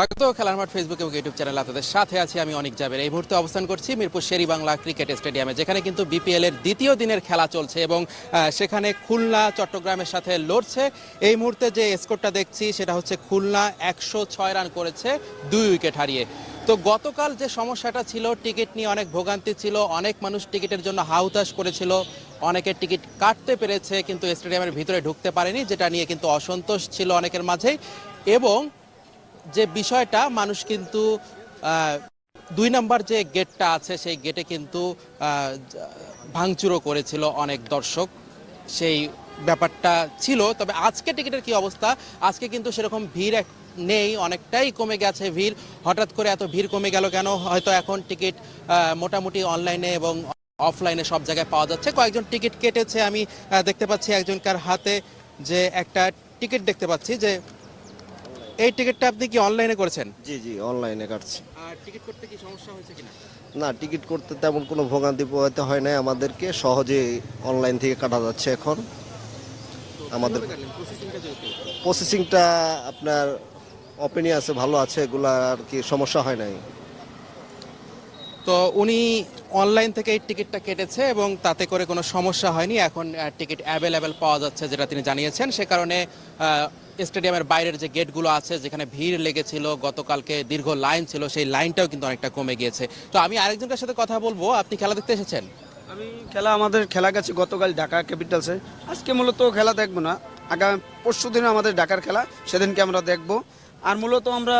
স্বাগত খেলার মাঠ ফেসবুক এবং ইউটিউব চ্যানেল আপনাদের সাথে আছি। আমি অনেক জাবের। এই মুহূর্তে অবস্থান করছি মিরপুর শেরি বাংলা ক্রিকেট স্টেডিয়ামে, যেখানে কিন্তু বিপিএল এর দ্বিতীয় দিনের খেলা চলছে এবং সেখানে খুলনা, চট্টগ্রামের সাথে লড়ছে। এই মুহূর্তে যে স্কোরটা দেখছি, সেটা হচ্ছে খুলনা, একশো ছয় রান করেছে, দুই উইকেট হারিয়ে। তো গতকাল যে সমস্যাটা ছিল, টিকিট নিয়ে অনেক ভোগান্তি ছিল, অনেক মানুষ টিকিটের জন্য হাউতাশ করেছিল, অনেকের টিকিট কাটতে পেরেছে, কিন্তু স্টেডিয়ামের ভিতরে ঢুকতে পারেনি, যেটা নিয়ে কিন্তু অসন্তোষ ছিল অনেকের মাঝেই। এবং যে বিষয়টা, মানুষ কিন্তু দুই নাম্বার যে গেটটা আছে, সেই গেটে কিন্তু ভাঙচুরও করেছিল অনেক দর্শক। সেই ব্যাপারটা ছিল। তবে আজকে টিকিটের কি অবস্থা? আজকে কিন্তু সেরকম ভিড় নেই, অনেকটাই কমে গেছে ভিড়। হঠাৎ করে এত ভিড় কমে গেল কেন? হয়তো এখন টিকিট মোটামুটি অনলাইনে এবং অফলাইনে সব জায়গায় পাওয়া যাচ্ছে। কয়েকজন টিকিট কেটেছে, আমি দেখতে পাচ্ছি একজনকার হাতে যে একটা টিকিট দেখতে পাচ্ছি যে এই টিকিটটা আপনি কি অনলাইনে করেছেন? জি জি অনলাইনে কাটছি। আর টিকিট করতে কি সমস্যা হয়েছে কিনা? না টিকিট করতে তেমন কোনো ভোগান্তি পোহাতে হয় নাই আমাদেরকে সহজে অনলাইন থেকে কাটা যাচ্ছে এখন। আমাদের প্রসেসিংটা আপনার ওপেনই আছে ভালো আছে এগুলো আর কি সমস্যা হয় নাই। তো উনি অনলাইন থেকে এই টিকিটটা কেটেছে এবং তাতে করে কোনো সমস্যা হয়নি। এখন টিকিট অ্যাভেলেবেল পাওয়া যাচ্ছে যেটা তিনি জানিয়েছেন। সে কারণে স্টেডিয়ামের বাইরের যে গেটগুলো আছে, যেখানে ভিড় লেগেছিল, গতকালকে দীর্ঘ লাইন ছিল, সেই লাইনটাও কিন্তু অনেকটা কমে গিয়েছে। তো আমি আরেকজনের সাথে কথা বলব। আপনি খেলা দেখতে এসেছেন? আমি খেলা আমাদের খেলা গেছে গতকাল ঢাকা ক্যাপিটালসে। আজকে মূলত খেলা দেখব না। আগামী পরশু দিনে আমাদের ঢাকার খেলা, সেদিনকে আমরা দেখব। আর মূলত আমরা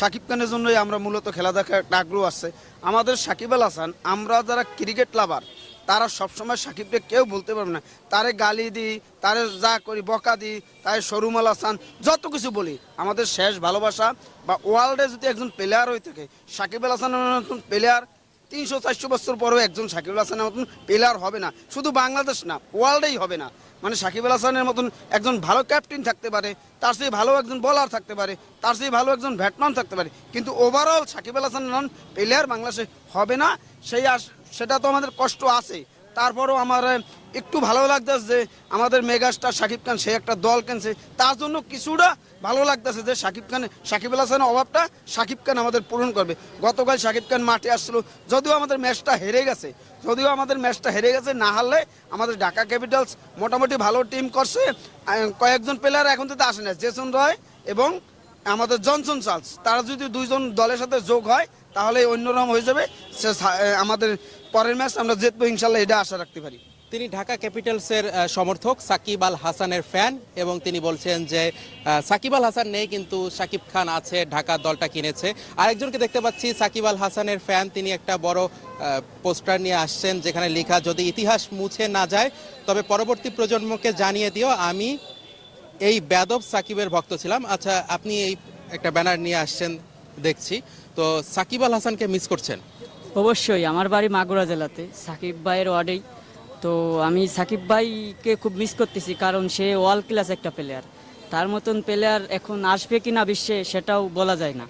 সাকিব খানের জন্যই আমরা মূলত খেলা দেখার আগ্রহ আছে। আমাদের সাকিব আল হাসান, আমরা যারা ক্রিকেট লাভার তারা সবসময় সাকিবকে কেউ বলতে পারবে না। তারে গালি দিই তারে যা করি বকা দিই তাই সরুমাল হাসান, যত কিছু বলি, আমাদের শেষ ভালোবাসা বা ওয়ার্ল্ডে যদি একজন প্লেয়ার হয়ে থাকে, সাকিব আল হাসানের মতন প্লেয়ার তিনশো চারশো বছর পরেও একজন সাকিব আল হাসানের মতন প্লেয়ার হবে না। শুধু বাংলাদেশ না, ওয়ার্ল্ডেই হবে না। মানে সাকিব আল হাসানের মতন একজন ভালো ক্যাপ্টেন থাকতে পারে, তার চেয়ে ভালো একজন বোলার থাকতে পারে, তার চেয়ে ভালো একজন ব্যাটম্যান থাকতে পারে। কিন্তু ওভারঅল সাকিব আল হাসান প্লেয়ার বাংলাদেশে হবে না। সেই আস সেটা তো আমাদের কষ্ট আছে। তারপরও আমার একটু ভালো লাগতেছে যে আমাদের মেগাস্টার সাকিব খান, সে একটা দল কিনছে। তার জন্য কিছুটা ভালো লাগতেছে যে সাকিব খান সাকিব আল হাসানের অভাবটা সাকিব খান আমাদের পূরণ করবে। গতকাল সাকিব খান মাঠে আসছিল, যদিও আমাদের ম্যাচটা হেরে গেছে। যদিও আমাদের ম্যাচটা হেরে গেছে, না হারলে আমাদের ঢাকা ক্যাপিটালস মোটামুটি ভালো টিম করছে। কয়েকজন প্লেয়ার এখন তো আসে না জেসন রয় এবং আমাদের জনসন চার্লস তারা যদি দুইজন দলের সাথে যোগ হয়, তাহলে অন্যরকম হয়ে যাবে। সে আমাদের পরের ম্যাচ আমরা জিতবো, ইনশাল্লাহ, এটা আশা রাখতে পারি। তিনি ঢাকা ক্যাপিটালসের সমর্থক সাকিব আল হাসানের ফ্যান এবং তিনি বলছেন যে সাকিব আল হাসান নেই, কিন্তু সাকিব খান আছে, ঢাকা দলটা কিনেছে। আরেকজনকে দেখতে পাচ্ছি, সাকিব আল হাসানের ফ্যান, তিনি একটা বড় পোস্টার নিয়ে আসছেন যেখানে লেখা, যদি ইতিহাস মুছে না যায়, তবে পরবর্তী প্রজন্মকে জানিয়ে দিও, আমি এই বেদব সাকিবের ভক্ত ছিলাম। আচ্ছা আপনি এই একটা ব্যানার নিয়ে আসছেন দেখছি। তো সাকিব আল হাসানকে মিস করছেন? অবশ্যই আমার বাড়ি মাগুরা জেলাতে সাকিব ভাইয়ের ওয়ার্ডেই। তো আমি সাকিব ভাইকে খুব মিস করতেছি কারণ সে ওয়াল ক্লাস একটা প্লেয়ার তার মতন প্লেয়ার এখন আসবে কি না বিশ্বে সেটাও বলা যায় না।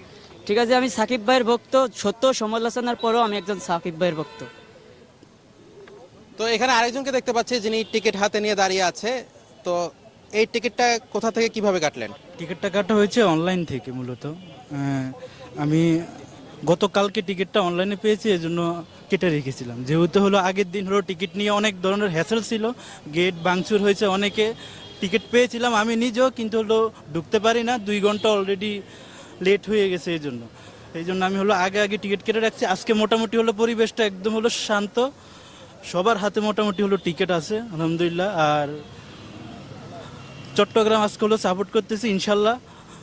ঠিক আছে আমি সাকিব ভাইয়ের ভক্ত সত্য সমল সমালোচনার পরেও আমি একজন সাকিব ভাইয়ের ভক্ত। তো এখানে আরেকজনকে দেখতে পাচ্ছি যিনি টিকিট হাতে নিয়ে দাঁড়িয়ে আছে। তো এই টিকিটটা কোথা থেকে কীভাবে কাটলেন? টিকিটটা কাটা হয়েছে অনলাইন থেকে মূলত। আহ, আমি গতকালকে টিকিটটা অনলাইনে পেয়েছি এজন্য কেটে রেখেছিলাম। যেহেতু হলো আগের দিন হলো টিকিট নিয়ে অনেক ধরনের হ্যাসেল ছিল গেট বাংচুর হয়েছে অনেকে টিকিট পেয়েছিলাম আমি নিজেও কিন্তু হলো ঢুকতে পারি না দুই ঘণ্টা অলরেডি লেট হয়ে গেছে এই জন্য এই জন্য আমি হলো আগে আগে টিকিট কেটে রাখছি। আজকে মোটামুটি হলো পরিবেশটা একদম হলো শান্ত। সবার হাতে মোটামুটি হলো টিকিট আছে আলহামদুলিল্লাহ। আর চট্টগ্রাম আজকে হলো সাপোর্ট করতেছি ইনশাল্লাহ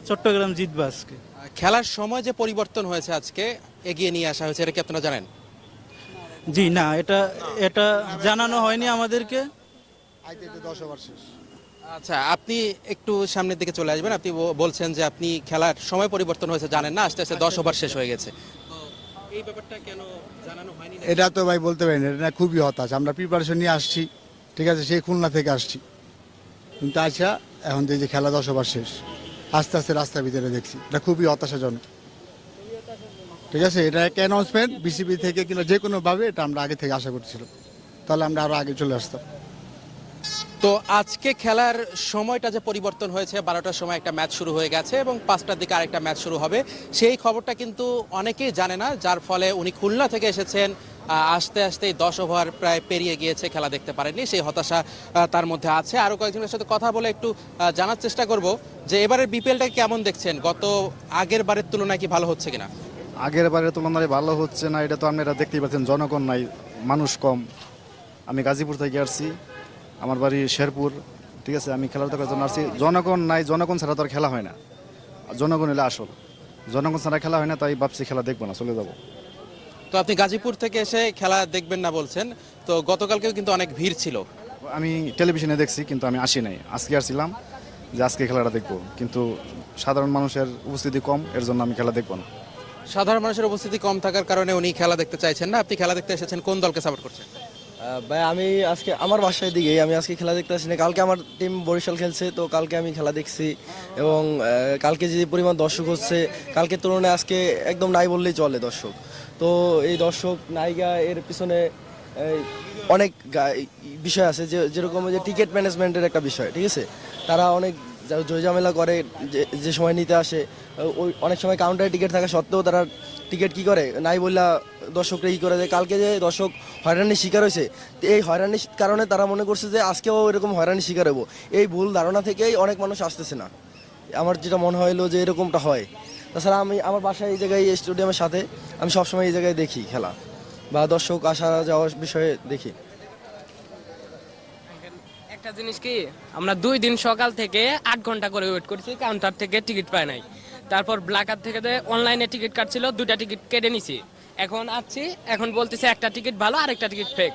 চট্টগ্রাম জিতবে আজকে। খেলার সময় যে পরিবর্তন হয়েছে আজকে এগিয়ে নিয়ে আসা হয়েছে এটা কি আপনারা জানেন? জি না এটা এটা জানানো হয়নি আমাদেরকে। আচ্ছা আপনি একটু সামনের দিকে চলে আসবেন। আপনি ব- বলছেন যে আপনি খেলার সময় পরিবর্তন হয়েছে জানেন না আস্তে আস্তে দশ ওভার শেষ হয়ে গেছে। এই ব্যাপারটা কেন জানানো হয়নি? এটা তো ভাই বলতে পারি না এটা খুবই হতাশ। আমরা প্রিপারেশন নিয়ে আসছি ঠিক আছে সেই খুলনা থেকে আসছি। কিন্তু আচ্ছা এখন যে খেলা দশ শেষ। আস্তে আস্তে রাস্তার ভিতরে দেখছি। এটা খুবই হতাশাজনক। ঠিক আছে? এটা একটা অ্যানাউন্সমেন্ট বিসিবি থেকে কিংবা যে কোনোভাবে এটা আমরা আগে থেকে আশা করছিলাম। তাহলে আমরা আরও আগে চলে আসতাম। তো আজকে খেলার সময়টা যে পরিবর্তন হয়েছে, বারোটার সময় একটা ম্যাচ শুরু হয়ে গেছে এবং পাঁচটার দিকে আরেকটা ম্যাচ শুরু হবে। সেই খবরটা কিন্তু অনেকেই জানে না, যার ফলে উনি খুলনা থেকে এসেছেন আসতে আসতেই দশ ওভার প্রায় পেরিয়ে গিয়েছে খেলা দেখতে পারেননি। সেই হতাশা তার মধ্যে আছে। আরও কয়েকজনের সাথে কথা বলে একটু জানার চেষ্টা করব যে এবারের বিপিএলটা কেমন দেখছেন? গত আগের বারের তুলনায় কি ভালো হচ্ছে কিনা? আগের বারের তুলনায় ভালো হচ্ছে না, এটা তো আপনারা দেখতেই পাচ্ছেন জনগণ নাই মানুষ কম। আমি গাজীপুর থেকে আসছি, আমার বাড়ি শেরপুর, ঠিক আছে, আমি খেলার দেখার জন্য আসছি। জনগণ নাই, জনগণ ছাড়া তো আর খেলা হয় না। জনগণ এলে আসল। জনগণ ছাড়া খেলা হয় না, তাই ভাবছি খেলা দেখব না, চলে যাব। তো আপনি গাজীপুর থেকে এসে খেলা দেখবেন না বলছেন। তো গতকালকেও কিন্তু অনেক ভিড় ছিল। আমি টেলিভিশনে দেখছি কিন্তু আমি আসি নাই। আজকে আসছিলাম যে আজকে খেলাটা দেখব। কিন্তু সাধারণ মানুষের উপস্থিতি কম এর জন্য আমি খেলা দেখব না। সাধারণ মানুষের উপস্থিতি কম থাকার কারণে উনি খেলা দেখতে চাইছেন না। আপনি খেলা দেখতে এসেছেন কোন দলকে সাপোর্ট করছেন? ভাই, আমি আজকে আমার বাসায় দিকেই, আমি আজকে খেলা দেখতে আসি না কালকে আমার টিম বরিশাল খেলছে, তো কালকে আমি খেলা দেখছি। এবং কালকে যে পরিমাণ দর্শক হচ্ছে, কালকে তুলনায় আজকে একদম নাই বললেই চলে দর্শক। তো এই দর্শক, নায়িকা এর পিছনে অনেক বিষয় আছে, যে যেরকম যে টিকিট ম্যানেজমেন্টের একটা বিষয়, ঠিক আছে? তারা অনেক যা- জয়ঝামেলা করে, যে যে সময় নিতে আসে ওই অনেক সময় কাউন্টারে টিকিট থাকা সত্ত্বেও তারা টিকিট কি করে? নাই বললা দর্শকরা কী করে? দেয় কালকে যে দর্শক হয়রানির শিকার হয়েছে, তো এই হয়রানির কারণে তারা মনে করছে যে, আজকেও এরকম হয়রানির শিকার হব এই ভুল ধারণা থেকেই অনেক মানুষ আসতেছে না। আমার যেটা মনে হইল যে, এরকমটা হয়। তাছাড়া আমি, আমার বাসায় এই জায়গায় স্টেডিয়ামের সাথে আমি সবসময় এই জায়গায় দেখি খেলা, বা দর্শক আসা যাওয়ার বিষয়ে দেখি। একটা জিনিস কি আমরা দুই দিন সকাল থেকে আট ঘণ্টা করে ওয়েট করছি কাউন্টার থেকে টিকিট পাই নাই। তারপর ব্ল্যাকার থেকে অনলাইনে টিকিট কাটছিল দুইটা টিকিট কেটে নিছি। এখন আসছি এখন বলতেছে একটা টিকিট ভালো আরেকটা টিকিট ফেক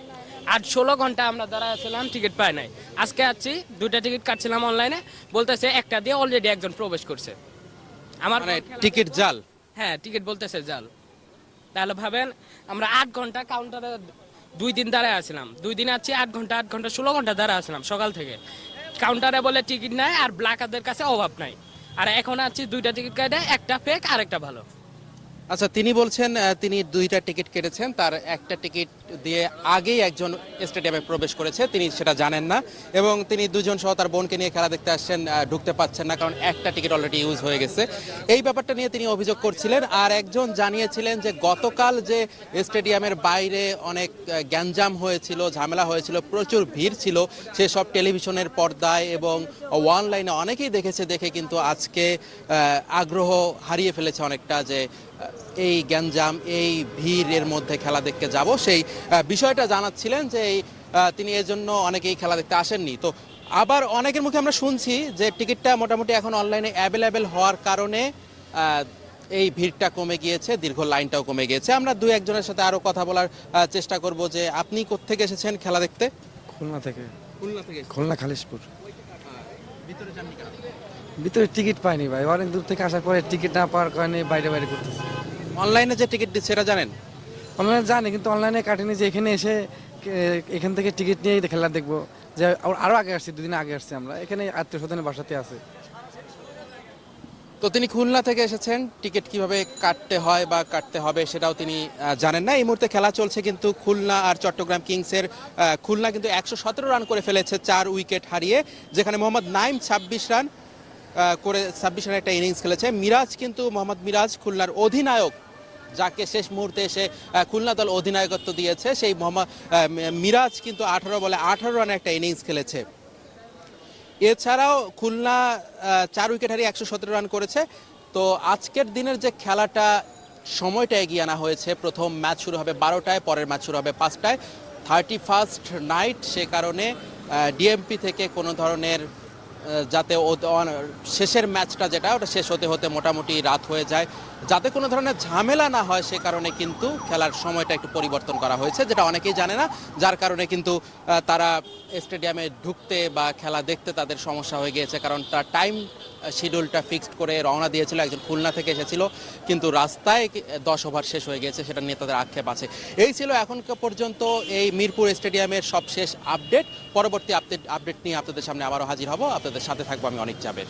আট ষোলো ঘণ্টা আমরা দাঁড়াছিলাম টিকিট পাই নাই। আজকে আসছি দুইটা টিকিট কাটছিলাম অনলাইনে বলতেছে একটা দিয়ে অলরেডি একজন প্রবেশ করছে। আমার মানে টিকিট জাল। হ্যাঁ টিকিট বলতেছে জাল। তাহলে ভাবেন আমরা আট ঘণ্টা কাউন্টারে দুই দিন দাঁড়ায় আসলাম দুই দিন আছি, আট ঘণ্টা আট ঘণ্টা, ষোলো ঘণ্টা দাঁড়ায় আসলাম সকাল থেকে। কাউন্টারে বলে টিকিট নাই আর ব্ল্যাকারদের কাছে অভাব নাই। আর এখন আছি দুইটা টিকিট কেটে, একটা ফেক আর একটা ভালো। আচ্ছা তিনি বলছেন তিনি দুইটা টিকিট কেটেছেন। তার একটা টিকিট দিয়ে আগেই একজন স্টেডিয়ামে প্রবেশ করেছে। তিনি সেটা জানেন না এবং তিনি দুজন সহ তার বোনকে নিয়ে খেলা দেখতে আসছেন ঢুকতে পাচ্ছেন না কারণ একটা টিকিট অলরেডি ইউজ হয়ে গেছে। এই ব্যাপারটা নিয়ে তিনি অভিযোগ করছিলেন আর একজন জানিয়েছিলেন যে গতকাল যে স্টেডিয়ামের বাইরে অনেক গ্যাঞ্জাম হয়েছিল, ঝামেলা হয়েছিল, প্রচুর ভিড় ছিল, সে সব টেলিভিশনের পর্দায় এবং অনলাইনে অনেকেই দেখেছে, দেখে কিন্তু আজকে আগ্রহ হারিয়ে ফেলেছে অনেকটা যে এই গ্যাঞ্জাম এই ভিড়ের মধ্যে খেলা দেখতে যাব। সেই বিষয়টা জানাচ্ছিলেন যে এই, তিনি এর জন্য অনেকেই খেলা দেখতে আসেননি। তো আবার অনেকের মুখে আমরা শুনছি যে টিকিটটা মোটামুটি এখন অনলাইনে অ্যাভেলেবেল হওয়ার কারণে এই ভিড়টা কমে গিয়েছে দীর্ঘ লাইনটাও কমে গিয়েছে। আমরা দু একজনের সাথে আরও কথা বলার চেষ্টা করব যে আপনি কোত্থেকে এসেছেন খেলা দেখতে? খুলনা থেকে। খুলনা থেকে খুলনা খালিশপুর। ভিতরে টিকিট পাইনি ভাই। অনেক দূর থেকে আসার পরে টিকিট না পাওয়ার কারণে বাইরে বাইরে করতেছে অনলাইনে যে টিকিট দিচ্ছে সেটা জানেন? অনলাইনে জানি কিন্তু অনলাইনে কাটেনি যে এখানে এসে এখান থেকে টিকিট নিয়েই খেলা দেখব। যে আর- আরও আগে আসছি দুদিন আগে আসছি আমরা। এখানে আত্মীয় স্বজনের বাসাতে আছে। তো তিনি খুলনা থেকে এসেছেন। টিকিট কীভাবে কাটতে হয় বা কাটতে হবে সেটাও তিনি জানেন না। এই মুহূর্তে খেলা চলছে কিন্তু খুলনা আর চট্টগ্রাম কিংসের খুলনা কিন্তু একশো সতেরো রান করে ফেলেছে চার উইকেট হারিয়ে যেখানে মোহাম্মদ নাইম ছাব্বিশ রান করে ছাব্বিশ রানের একটা ইনিংস খেলেছে। মিরাজ কিন্তু মোহাম্মদ মিরাজ খুলনার অধিনায়ক যাকে শেষ মুহূর্তে এসে খুলনা দল অধিনায়কত্ব দিয়েছে, সেই মোহাম্মদ মিরাজ কিন্তু আঠারো বলে আঠারো রানের একটা ইনিংস খেলেছে। এছাড়াও খুলনা চার উইকেট হারিয়ে একশো সতেরো রান করেছে। তো আজকের দিনের যে খেলাটা, সময়টা এগিয়ে আনা হয়েছে। প্রথম ম্যাচ শুরু হবে বারোটায়, পরের ম্যাচ শুরু হবে পাঁচটায়। থার্টি ফার্স্ট নাইট সে কারণে ডিএমপি থেকে কোনো ধরনের যাতে শেষের ম্যাচটা যেটা, ওটা শেষ হতে হতে মোটামুটি রাত হয়ে যায়। যাতে কোনো ধরনের ঝামেলা না হয় সে কারণে কিন্তু খেলার সময়টা একটু পরিবর্তন করা হয়েছে, যেটা অনেকেই জানে না। যার কারণে কিন্তু তারা স্টেডিয়ামে ঢুকতে বা খেলা দেখতে তাদের সমস্যা হয়ে গিয়েছে। কারণ তার টাইম শিডিউলটা ফিক্সড করে রওনা দিয়েছিল একজন খুলনা থেকে এসেছিল। কিন্তু রাস্তায় দশ ওভার শেষ হয়ে গিয়েছে, সেটা নিয়ে তাদের আক্ষেপ আছে। এই ছিল এখন পর্যন্ত এই মিরপুর স্টেডিয়ামের সবশেষ আপডেট পরবর্তী আপডেট আপডেট নিয়ে আপনাদের সামনে আবারও হাজির হব। আপনাদের সাথে থাকব আমি অনেক যাবের